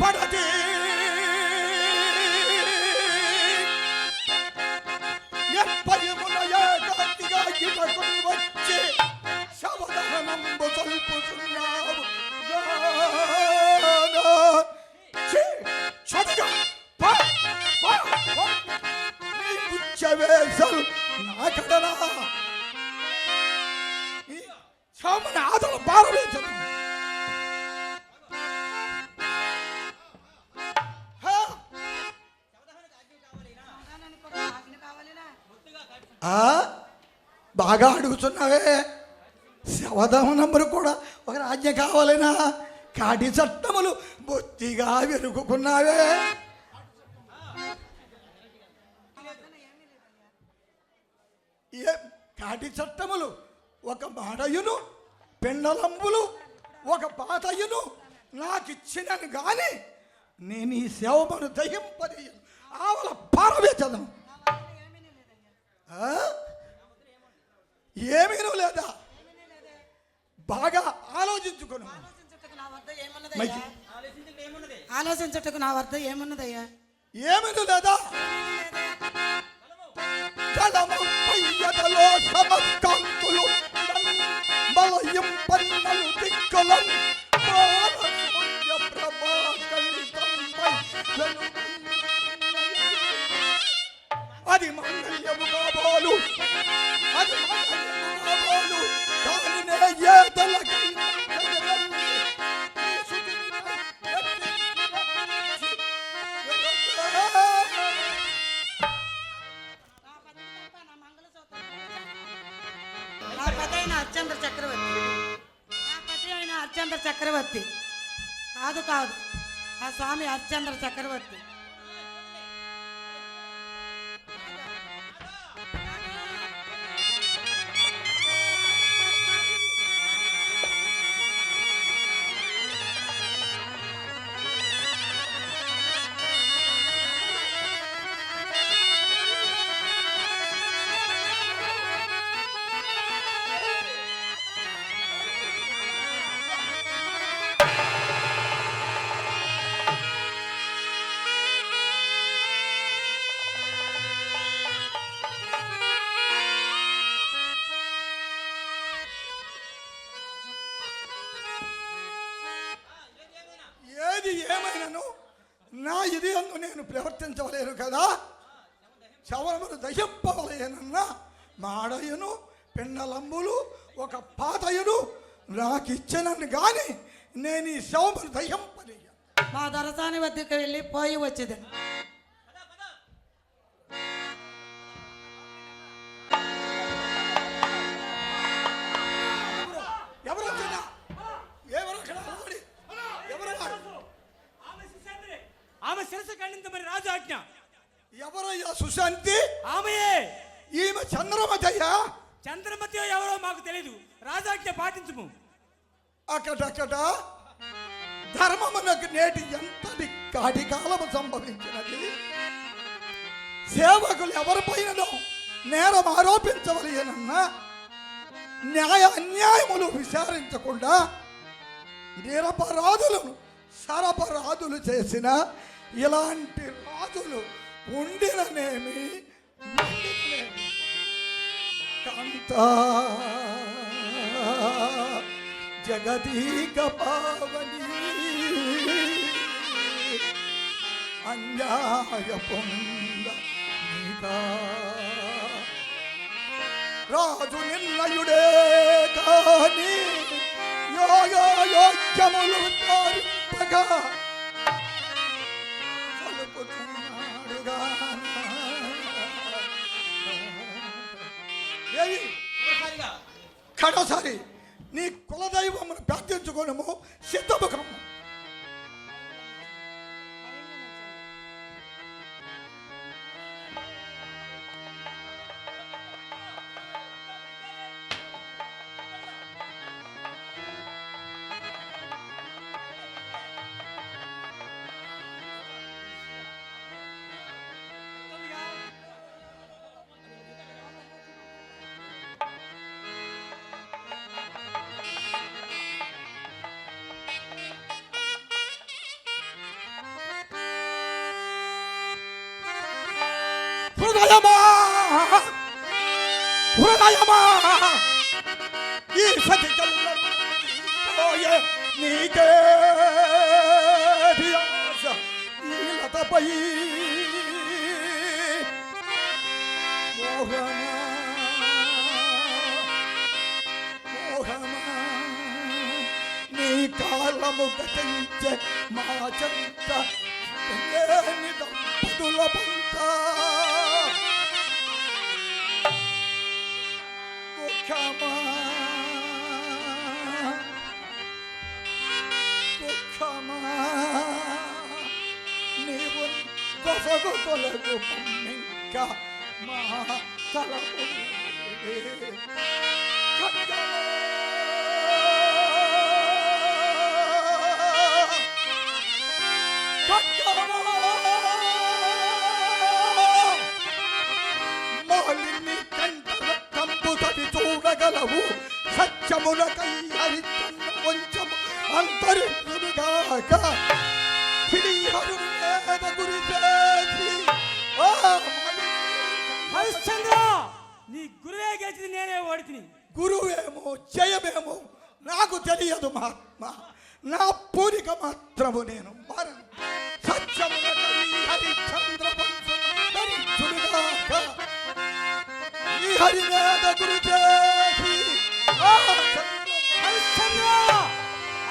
para ti. బాగా అడుగుతున్నావే. శవదమనములు కూడా ఒక రాజ్యం కావాలనా? కాటి చట్టములు బొత్తిగా వెనుకున్నావే ఏ? కాటి చట్టములు ఒక మాడయును పెండలంబులు ఒక పాతయును నాకిచ్చినను కానీ నేను ఈ సేవమును దహింపదీయను ఆవల పారవేచదను ఆ? ఏమీనూ లేదా బాగా ఆలోచించుకును. ఆలోచించుటకు నా వద్ద ఏమున్నదయ్యా? ఏమీనూ లేదా జలము పయ్యదలో పన్నలు దిక్కులం అది మంగళ్యము కాబోలు చక్రవర్తి. నా పతి అయిన చక్రవర్తి. కాదు కాదు. ఆ స్వామి అత్యంత చక్రవర్తి. ఇది అందు నేను ప్రవర్తించవలేను కదా? చవరమును దహింపవలేనన్న మాడయును పిండలంబులు ఒక పాతయును నాకిచ్చనని గాని నేను ఈ శవమును దహింపలేను మా దొరసాని వద్దకు వెళ్ళి పోయి వచ్చేదండి ఆమె శిరస్సు ఖండించమని రాజు ఆజ్ఞ. ఎవరయ్యా సుశాంతి? ఆమెయే. ఈమె చంద్రమతయ్యా చంద్రమతి ఎవరో మాకు తెలియదు రాజాజ్ఞ పాటించుము. అక్కడక్కడ ధర్మమునకు నేటి ఎంతటి కాటి కాలము సంభవించినది? సేవకులు ఎవరిపైనను నేరం ఆరోపించవలయనన్నా న్యాయ అన్యాయములు విచారించకుండా నిరపరాధులను సరపరాధులు చేసిన ఇలాంటి రాజులు ఉండిననేమి? కంత. జగదీక పావని. అన్యాయ పొంద రాజు నిర్ణయుడే కానీ యోగ యోగ్యములు ధారింపగా కడసారి నీ కులదైవమును ప్రార్థించుకోనము సిద్ధముఖము హృదయమా హృదయమా ఈ సతి పోయే నీకే ధ్యాస ఈ లతపై మోహమా మోహమా నీ కాలము గతించే మా చెంత లేని దంపతుల పంత కొసగు తొలగు మమ్మింక మా తలపు మాలిని కంట రక్తంబుతని చూడగలవు సత్యములకై హరిచంద్ర వంచము అంతరించుగాక శ్రీహరుని వేద నీ గురువే గెలిచింది నేనే ఓడితిని. గురువేమో జయమేమో నాకు తెలియదు మహాత్మ. నా పూరిక మాత్రము నేను మారను. గురి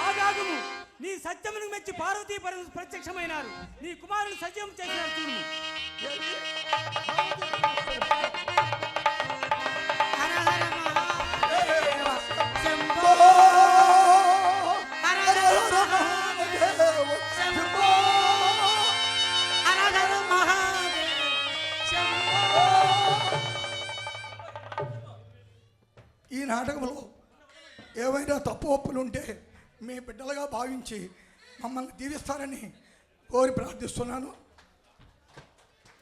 ఆగాగము నీ సత్యమును మెచ్చి పార్వతీ ప్రత్యక్షమైనారు. నీ కుమారుని సజీవం చేసినారు చూడు. నాటకంలో ఏవైనా తప్పు ఒప్పులుంటే మీ బిడ్డలుగా భావించి మమ్మల్ని దీవిస్తారని కోరి ప్రార్థిస్తున్నాను.